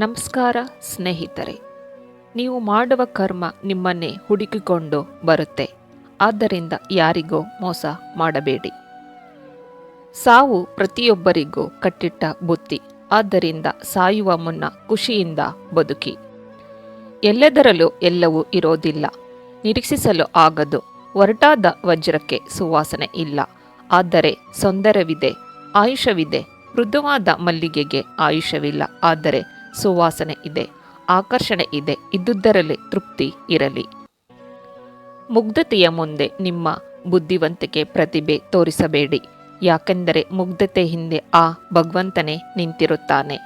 ನಮಸ್ಕಾರ ಸ್ನೇಹಿತರೆ, ನೀವು ಮಾಡುವ ಕರ್ಮ ನಿಮ್ಮನ್ನೇ ಹುಡುಕಿಕೊಂಡು ಬರುತ್ತೆ. ಆದ್ದರಿಂದ ಯಾರಿಗೂ ಮೋಸ ಮಾಡಬೇಡಿ. ಸಾವು ಪ್ರತಿಯೊಬ್ಬರಿಗೂ ಕಟ್ಟಿಟ್ಟ ಬುತ್ತಿ, ಆದ್ದರಿಂದ ಸಾಯುವ ಮುನ್ನ ಖುಷಿಯಿಂದ ಬದುಕಿ. ಎಲ್ಲೆದರಲ್ಲೂ ಎಲ್ಲವೂ ಇರೋದಿಲ್ಲ, ನಿರೀಕ್ಷಿಸಲು ಆಗದು. ಒರಟಾದ ವಜ್ರಕ್ಕೆ ಸುವಾಸನೆ ಇಲ್ಲ, ಆದರೆ ಸೌಂದರ್ಯವಿದೆ ಆಯುಷವಿದೆ ಮೃದುವಾದ ಮಲ್ಲಿಗೆಗೆ ಆಯುಷವಿಲ್ಲ ಆದರೆ ಸುವಾಸನೆ ಇದೆ, ಆಕರ್ಷಣೆ ಇದೆ, ಇದ್ದುದರಲ್ಲಿ ತೃಪ್ತಿ ಇರಲಿ. ಮುಗ್ಧತೆಯ ಮುಂದೆ ನಿಮ್ಮ ಬುದ್ಧಿವಂತಿಕೆ ಪ್ರತಿಭೆ ತೋರಿಸಬೇಡಿ, ಯಾಕೆಂದರೆ ಮುಗ್ಧತೆ ಹಿಂದೆ ಆ ಭಗವಂತನೇ ನಿಂತಿರುತ್ತಾನೆ.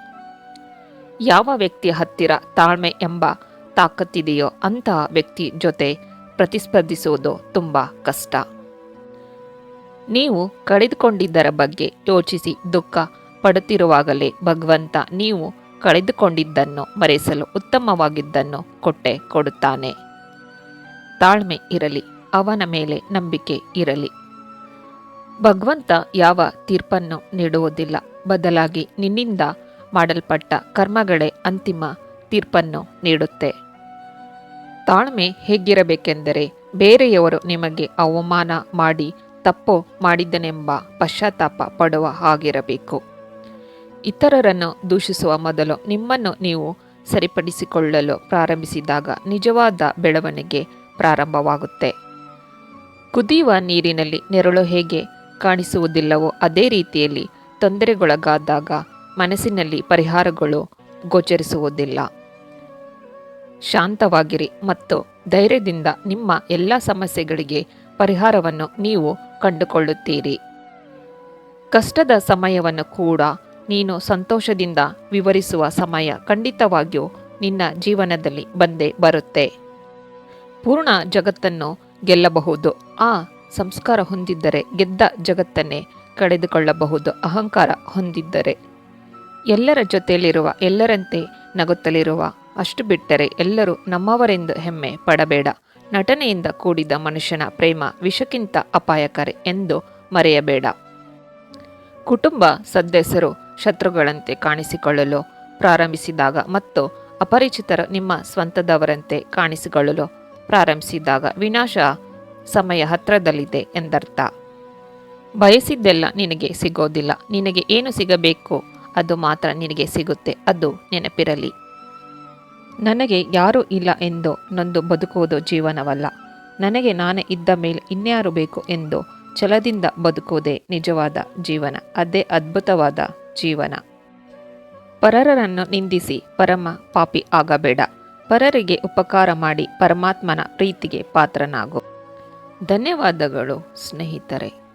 ಯಾವ ವ್ಯಕ್ತಿಯ ಹತ್ತಿರ ತಾಳ್ಮೆ ಎಂಬ ತಾಕತ್ತಿದೆಯೋ ಅಂತಹ ವ್ಯಕ್ತಿ ಜೊತೆ ಪ್ರತಿಸ್ಪರ್ಧಿಸುವುದು ತುಂಬ ಕಷ್ಟ. ನೀವು ಕಳೆದುಕೊಂಡಿದ್ದರ ಬಗ್ಗೆ ಯೋಚಿಸಿ ದುಃಖ ಪಡುತ್ತಿರುವಾಗಲೇ ಭಗವಂತ ನೀವು ಕಳೆದುಕೊಂಡಿದ್ದನ್ನು ಮರೆಸಲು ಉತ್ತಮವಾಗಿದ್ದನ್ನು ಕೊಟ್ಟೆ ಕೊಡುತ್ತಾನೆ. ತಾಳ್ಮೆ ಇರಲಿ, ಅವನ ಮೇಲೆ ನಂಬಿಕೆ ಇರಲಿ. ಭಗವಂತ ಯಾವ ತೀರ್ಪನ್ನು ನೀಡುವುದಿಲ್ಲ. ಬದಲಾಗಿ ನಿನ್ನಿಂದ ಮಾಡಲ್ಪಟ್ಟ ಕರ್ಮಗಳೇ ಅಂತಿಮ ತೀರ್ಪನ್ನು ನೀಡುತ್ತೆ. ತಾಳ್ಮೆ ಹೇಗಿರಬೇಕೆಂದರೆ, ಬೇರೆಯವರು ನಿಮಗೆ ಅವಮಾನ ಮಾಡಿ ತಪ್ಪು ಮಾಡಿದ್ದನೆಂಬ ಪಶ್ಚಾತ್ತಾಪ ಪಡುವ ಹಾಗಿರಬೇಕು. ಇತರರನ್ನು ದೂಷಿಸುವ ಮೊದಲು ನಿಮ್ಮನ್ನು ನೀವು ಸರಿಪಡಿಸಿಕೊಳ್ಳಲು ಪ್ರಾರಂಭಿಸಿದಾಗ ನಿಜವಾದ ಬೆಳವಣಿಗೆ ಪ್ರಾರಂಭವಾಗುತ್ತೆ. ಕುದಿಯುವ ನೀರಿನಲ್ಲಿ ನೆರಳು ಹೇಗೆ ಕಾಣಿಸುವುದಿಲ್ಲವೋ ಅದೇ ರೀತಿಯಲ್ಲಿ ತೊಂದರೆಗೊಳಗಾದಾಗ ಮನಸ್ಸಿನಲ್ಲಿ ಪರಿಹಾರಗಳು ಗೋಚರಿಸುವುದಿಲ್ಲ. ಶಾಂತವಾಗಿರಿ ಮತ್ತು ಧೈರ್ಯದಿಂದ ನಿಮ್ಮ ಎಲ್ಲ ಸಮಸ್ಯೆಗಳಿಗೆ ಪರಿಹಾರವನ್ನು ನೀವು ಕಂಡುಕೊಳ್ಳುತ್ತೀರಿ. ಕಷ್ಟದ ಸಮಯವನ್ನು ಕೂಡ ನೀನು ಸಂತೋಷದಿಂದ ವಿವರಿಸುವ ಸಮಯ ಖಂಡಿತವಾಗಿಯೂ ನಿನ್ನ ಜೀವನದಲ್ಲಿ ಬಂದೇ ಬರುತ್ತೆ. ಪೂರ್ಣ ಜಗತ್ತನ್ನು ಗೆಲ್ಲಬಹುದು. ಆ ಸಂಸ್ಕಾರ ಹೊಂದಿದ್ದರೆ ಗೆದ್ದ ಜಗತ್ತನ್ನೇ ಕಳೆದುಕೊಳ್ಳಬಹುದು. ಅಹಂಕಾರ ಹೊಂದಿದ್ದರೆ ಎಲ್ಲರ ಜೊತೆಯಲ್ಲಿರುವ ಎಲ್ಲರಂತೆ ನಗುತ್ತಲಿರುವ ಅಷ್ಟು ಬಿಟ್ಟರೆ ಎಲ್ಲರೂ ನಮ್ಮವರೆಂದು ಹೆಮ್ಮೆ ಪಡಬೇಡ. ನಟನೆಯಿಂದ ಕೂಡಿದ ಮನುಷ್ಯನ ಪ್ರೇಮ ವಿಷಕ್ಕಿಂತ ಅಪಾಯಕಾರಿ ಎಂದು ಮರೆಯಬೇಡ. ಕುಟುಂಬ ಸದಸ್ಯರು ಶತ್ರುಗಳಂತೆ ಕಾಣಿಸಿಕೊಳ್ಳಲು ಪ್ರಾರಂಭಿಸಿದಾಗ ಮತ್ತು ಅಪರಿಚಿತರು ನಿಮ್ಮ ಸ್ವಂತದವರಂತೆ ಕಾಣಿಸಿಕೊಳ್ಳಲು ಪ್ರಾರಂಭಿಸಿದಾಗ ವಿನಾಶ ಸಮಯ ಹತ್ತಿರದಲ್ಲಿದೆ ಎಂದರ್ಥ. ಬಯಸಿದ್ದೆಲ್ಲ ನಿನಗೆ ಸಿಗೋದಿಲ್ಲ. ನಿನಗೆ ಏನು ಸಿಗಬೇಕು? ಅದು ಮಾತ್ರ ನಿನಗೆ ಸಿಗುತ್ತೆ. ಅದು ನೆನಪಿರಲಿ. ನನಗೆ ಯಾರೂ ಇಲ್ಲ ಎಂದು ನೊಂದು ಬದುಕುವುದು ಜೀವನವಲ್ಲ. ನನಗೆ ನಾನೇ ಇದ್ದ ಮೇಲೆ ಇನ್ಯಾರು ಬೇಕು ಎಂದು ಛಲದಿಂದ ಬದುಕುವುದೇ ನಿಜವಾದ ಜೀವನ, ಅದೇ ಅದ್ಭುತವಾದ ಜೀವನ. ಪರರರನ್ನು ನಿಂದಿಸಿ ಪರಮ ಪಾಪಿ ಆಗಬೇಡ. ಪರರಿಗೆ ಉಪಕಾರ ಮಾಡಿ ಪರಮಾತ್ಮನ ಪ್ರೀತಿಗೆ ಪಾತ್ರನಾಗು. ಧನ್ಯವಾದಗಳು ಸ್ನೇಹಿತರೆ.